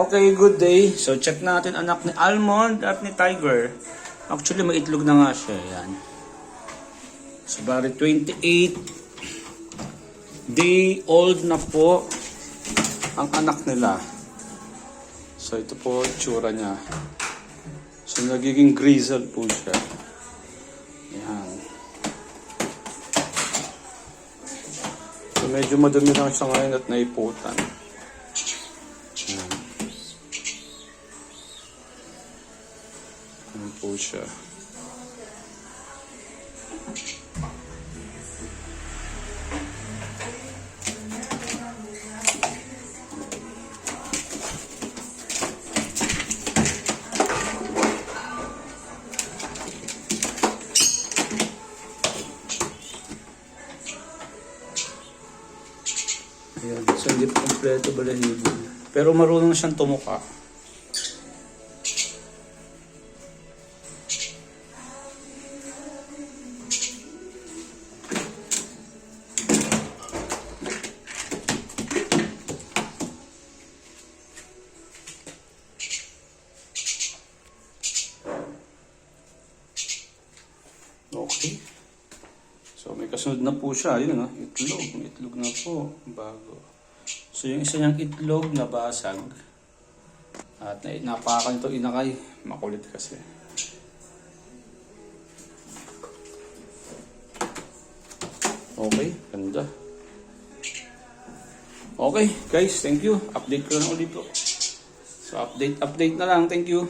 Okay, good day. So, check natin anak ni Almond at ni Tiger. Actually, may itlog na nga siya. Yan. So, bari 28 day old na po ang anak nila. So, ito po tsura niya. So, nagiging grizzle po siya. Yan. So, medyo madumi lang siya ngayon at naiputan. Yan po siya. Ayan. So, hindi kompleto balahibo. Pero marunong siyang tumuka. Okay. So may kasunod na po siya, yun ah, itlog. Itlog na po, bago. So yung isa niyang itlog nabasag. At na napakan ito inakay, makulit kasi. Okay, ganda. Okay, guys, thank you. Update ko lang ulit po. So update, update na lang. Thank you.